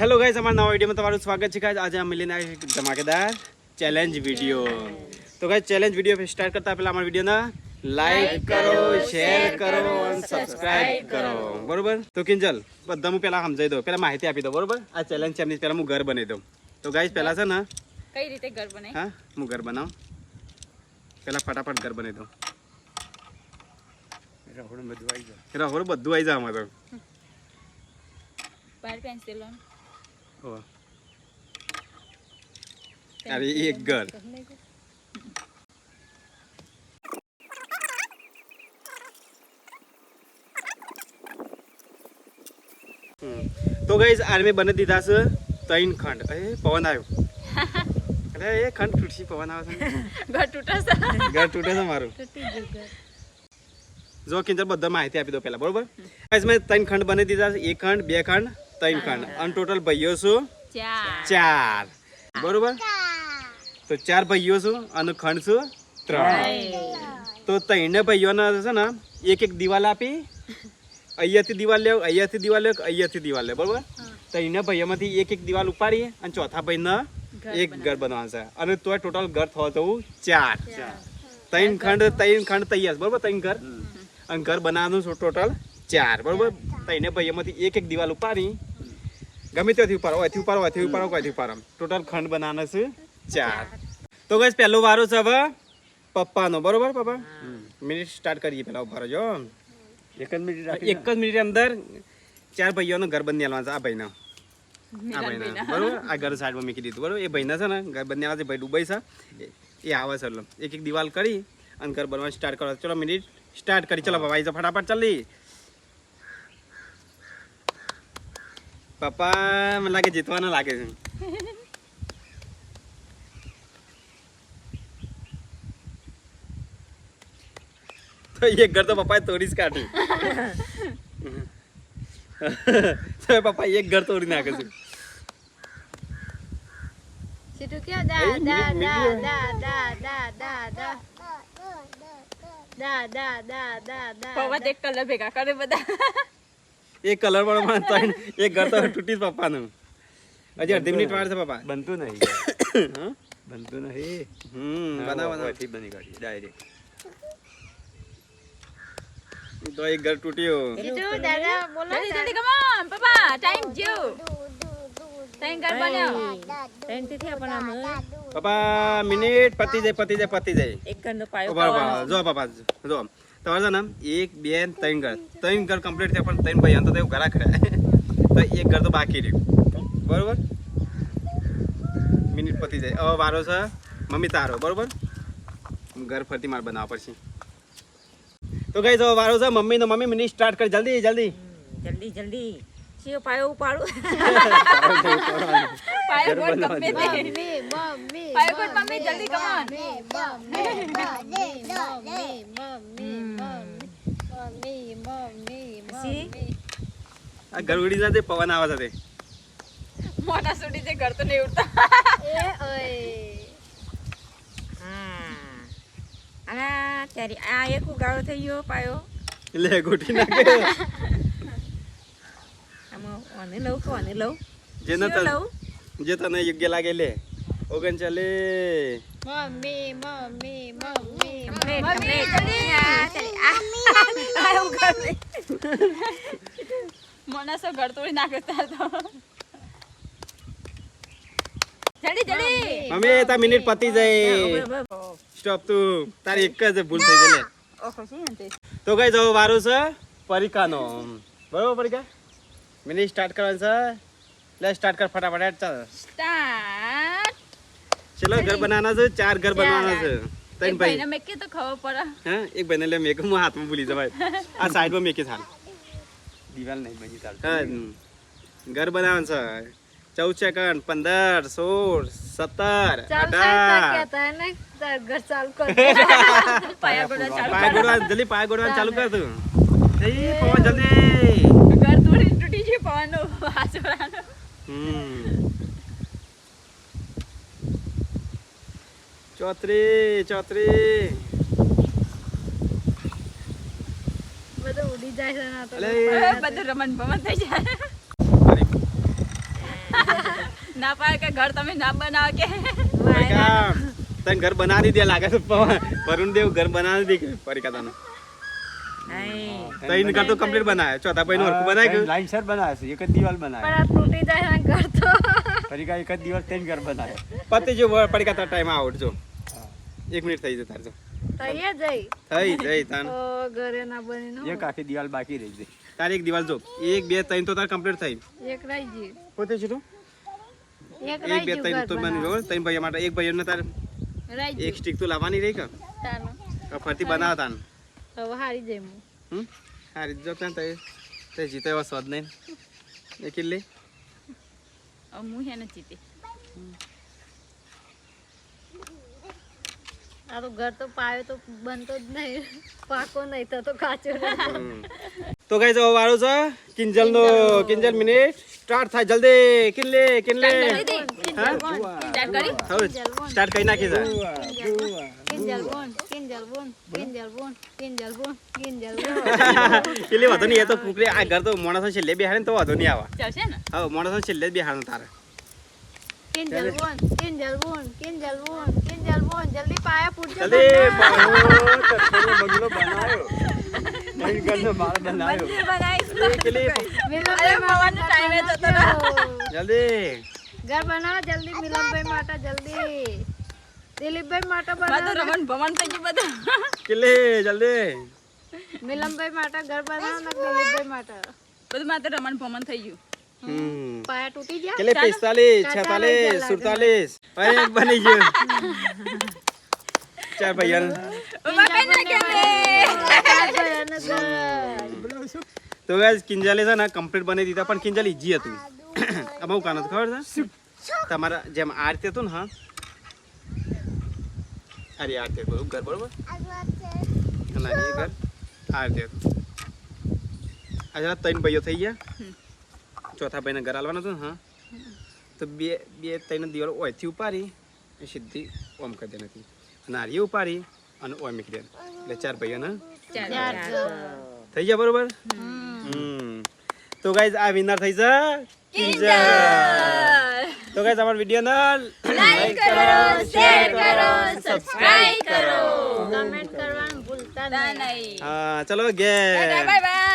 Hello guys અમારા નવા વિડીયોમાં તમારું સ્વાગત છે ગાઈસ આજે અમે લઈને આવી એક ધમાકેદાર ચેલેન્જ વીડિયો તો ગાઈસ ચેલેન્જ વીડિયો સ્ટાર્ટ કરતા પહેલા અમારા વિડીયોના લાઈક કરો શેર કરો અને સબસ્ક્રાઇબ કરો. બરોબર? તો કિંજલ બધા હું પહેલા સમજાવી દઉં. પહેલા માહિતી આપી દઉં બરોબર? આ ચેલેન્જ છે એમની. પહેલા હું ઘર બનાવી દઉં. તો ગાઈઝ પહેલા છે ને કઈ રીતે ઘર બને હા હું ઘર બનાવું. પહેલા ફટાફટ ઘર બનાવી દઉં. રહોડું બધું આવી જાય રહોડું બધું આવી જાય અમારે તો. બાર પેન્સિલ. અરે એક ઘર. તો ગઈઝ આર્મી બની દીધા છે ત્રણ ખંડ એ પવન આવ્યો અરે એ ખંડ તૂટશે પવન આવે છે. ઘર તૂટશે ઘર તૂટે છે મારું જો કિંજર બધા માહિતી આપી દો પહેલા બરોબર ગાઈઝ મેં ત્રણ ખંડ બની દીધા છે એક ખંડ બે ખંડ ત્રણ ખંડ અને ટોટલ ભાઈઓ શું? ચાર. ચાર. બરોબર? તો ચાર ભાઈઓ શું? અને ખંડ શું? ત્રણ. તો ત્રણે ભાઈઓના છે ને એક એક દિવાલ આપી અહીંયાથી દિવાલ લેવ અહીંયાથી દિવાલ લેવ અહીંયાથી દિવાલ લેવ. બરોબર? ત્રણે ભાઈઓમાંથી એક એક દિવાલ ઉપાડી અને ચોથા ભાઈને એક ઘર બનાવવાનું છે. અને તોય ટોટલ ઘર થવા જવું ચાર. ત્રણ ખંડ ત્રણ ખંડ તૈયાર બરોબર? ત્રણ ઘર. અને ઘર બનાવવાનું છું ટોટલ ચાર. બરોબર? ત્રણે ભાઈઓમાંથી એક એક દિવાલ ઉપાડી ગમે ત્યાંથી ઉપાડો અહીંથી ઉપાડો ઉપર ઉપાડો અહીંથી ઉપાડો. ટોટલ ખંડ બનાવવાના છે. ચાર. તો ગઈ પહેલો વારો છે હવે પપ્પાનો. બરોબર પપ્પા? મિનિટ સ્ટાર્ટ કરીએ પેલા ઊભા રહેજો. એક જ મિનિટ એક જ મિનિટ અંદર ચાર ભાઈઓનો ઘર બંધ છે. આ ભાઈના. આ ભાઈના. બરોબર? આ ઘર સાઈડમાં મૂકી દીધું. બરોબર? એ ભાઈના છે ને ઘર બંધ છે. ભાઈ ડુબઈ છે. એ- આવે છે. એક એક દિવાલ કરી અને ઘર બનવાનું સ્ટાર્ટ કરો ચલો મિનિટ સ્ટાર્ટ કરી. ચલો ભાઈ ફટાફટ ચાલી. પપ્પા મને લાગે જીતવાના લાગે છે. તો એક ઘર તો પપ્પાએ તોડી જ કાઢ્યું. તો પપ્પા એક ઘર તોડી નાખે છે. સીટું કયો? દા દા દા. દા દા દા. દા દા દા દા દા દા દા. પવન એક કલર ભેગા કરે બધા. એક કલર વાળો ત્રણ એક ઘર તો તૂટી જ પપ્પાનું. હજી અડધી મિનિટ વાર છે પપ્પા. બનતું નહીં. હા? બનતું નહીં. હમ બનાવ બનાવ. બની કાઢી ડાયરેક્ટ. તો એક ઘર તૂટ્યું. સીટું દાદા બોલો જલ્દી જલ્દી કમ પપ્પા ટાઈમ જ્યો ટાઈમ ઘર બન્યો પપ્પા મિનિટ પતી જાય પતી જાય પતી જાય. એક ઘરનો પાયો જો પપ્પા જો તમારે છે ને એક બે ત્રણ ઘર. ત્રણ ઘર કમ્પ્લીટ થયા પણ ત્રણ ભાઈ તો એવું ઘરા ખરા તો એક ઘર તો બાકી રહ્યું. બરોબર? મિનિટ પતી જાય. હવે વારો છે મમ્મી તારો બરોબર? ઘર ફરતી મારે બનાવવા પડશે. તો કઈ તો વારો છે મમ્મી નો મમ્મી મિનિટ સ્ટાર્ટ કરી. જલ્દી જલ્દી. જલ્દી જલ્દી. શિવ પાયો ઉપાડું. પાયો ગોળ ગમે તે. પાયો ગોળ મમ્મી જલ્દી કમ ઓન પછી આ ગરુડી સાથે પવન આવે છે મોટા સુડી જે ઘર તો નહીં ઉડતા. હા આ ત્યારે આ એક ઉગાડો થઈ ગયો પાયો. એટલે ગોઠી નાખે. કોને યોગ્ય લાગે લે. ઓગન ચાલે મમ્મી મમ્મી મમ્મી. મમ્મી મનસો ઘર તોડી નાખે તો? જડી જડી મમ્મી તા મિનિટ પતી જાય. સ્ટોપ તું. તારી એક જ ભૂલ થઈ ગઈ તો? કઈ જવું વારું છે પરિકાનો બરોબર પરિકા મિનિટ સ્ટાર્ટ કરવાનું છે લે સ્ટાર્ટ કર ફટાફટ હેડ ચાલ સ્ટાર્ટ ચલો ઘર બનાવવાના છે ચાર ઘર બનાવવાના છે તૈન ભાઈ ને મેકે તો ખબર પડે હા એક ભાઈને લે મેં હું હાથમાં ભૂલી જવાય આ સાઈડમાં મેં કે હાલ દિવાલ નહીં બની ચાલતું હા ઘર બનાવવાનું છે ચૌદ સેકન્ડ પંદર સોળ સત્તર અઢાર પાયા ગોળા ચાલુ પાય ગોળવા જલ્દી પાયા ગોડવા ચાલુ કર તું જઈ પવન જલ્દી ઘર હાચોરાનો હમ. ચોત્રી ચોત્રી. બધું ઉડી જાય છે બધું રમણ ભમણ થઈ જાય. ના પાડે કે ઘર તમે ના બનાવો કે. તને ઘર બનાવી દે લાગે છે પ- વરુણ દેવ ઘર બનાવી દે પરીકા તને તઈને ઘર તો કમ્પ્લીટ બનાવે. ચોથા ભાઈ નું હરખું બનાવી ગયું? લાઈન સર બનાવે છે એક જ દિવાલ બનાવે. પણ આ તૂટી જાય ને ઘર તો. ફરી એક જ દિવસ ત્રણ ઘર બનાવે. પતિ જો પડીકા તાર ટાઈમ આવડજો એક મિનિટ થઈ જતા જો. થઈ જઈ થઈ જઈ તાન. ઓ ઘરે ના બની નો એક આખી દિવાલ બાકી રહી ગઈ તારે એક દિવાલ જો. એક બે ત્રણ તો તાર કમ્પ્લીટ થઈ. એક રહી ગઈ. પોતે છે તું? એક બે ત્રણ તો બની ગયો ત્રણ ભાઈ માટે એક ભાઈ ને તાર એક સ્ટીક તો લાવવાની રહી કે? તાનો ફરતી બનાવ તાન. હવે હારી જઈ હું. હમ? સારી જો ત્યાં તઈ તે જીતે એવો સ્વાદ નહીં. એ કિલ્લી? હું હે ને જીતી. આ તો ઘર તો પાયો તો બનતો જ નહીં. પાકો નહીં થતો કાચો તો કઈ જવા વાળો છે. કિંજલ. નો કિંજલ મિનિટ. સ્ટાર્ટ થાય જલ્દી. કિલ્લે કિલ્લે. સ્ટાર્ટ કરી સ્ટાર્ટ કરી નાખી છે. કિલ્લે વાંધો નહીં એ તો કુકરી આ ઘર તો માણસો છેલ્લે બેહાડે તો વાતો નહીં આવા ચાલશે ને હવે માણસો છેલ્લે જ બેહાડે તારે જલ્દી પાયા પૂરજો બંગલો બનાવ્યો માળ બનાવ્યો ઘર બનાવો જલ્દી મિલનભાઈ માટે જલ્દી દિલીપભાઈ માટે બનાવો. રમણ ભવન થઈ ગયું બધું. કિલ્લે જલ્દી. મિલનભાઈ માટે ઘર બનાવો ને દિલીપભાઈ માટે. બધું મારે રમણ ભવન થઈ ગયું. પાયા તૂટી ગયા? કેટલે? પિસ્તાલીસ છેતાલીસ સુડતાલીસ. ભાઈ એક બની ગયું. ચાર ભાઈઓ ઊભા કરી નાખ્યા ને. ચાર ભાઈઓનું ઘર. તો ગાઈસ કિંજલે છે ને કમ્પ્લીટ બનાવી દીધા પણ કિંજલ ઈજી હતું. હું કાનો ખબર છે? તમારા જેમ આ રીતે હતું ને હા? અરે આ તે ઘર બરોબર? અને એ ઘર આ રીતે. હતું ત્રણ ભાઈઓ થઈ ગયા. ચોથા ભાઈને ઘર હાલવાનું હતું ને હા? તો બે બે ત્રણ દિવાલો ઓયથી ઉપાડી એ સીધી ઓમ કરી દે નથી અને આરી ઉપાડી અને ઓમ મૂકી દે એટલે ચાર ભાઈઓને ચાર થઈ ગયા બરોબર? હમ. તો ગાઈઝ આ વિનર થઈ જા. તો ગાઈઝ અમાર વિડિયો ના લાઈક કરો શેર કરો સબસ્ક્રાઇબ કરો. કમેન્ટ કરવાનું ભૂલતા નહીં. હા ચલો ગે બાય બાય.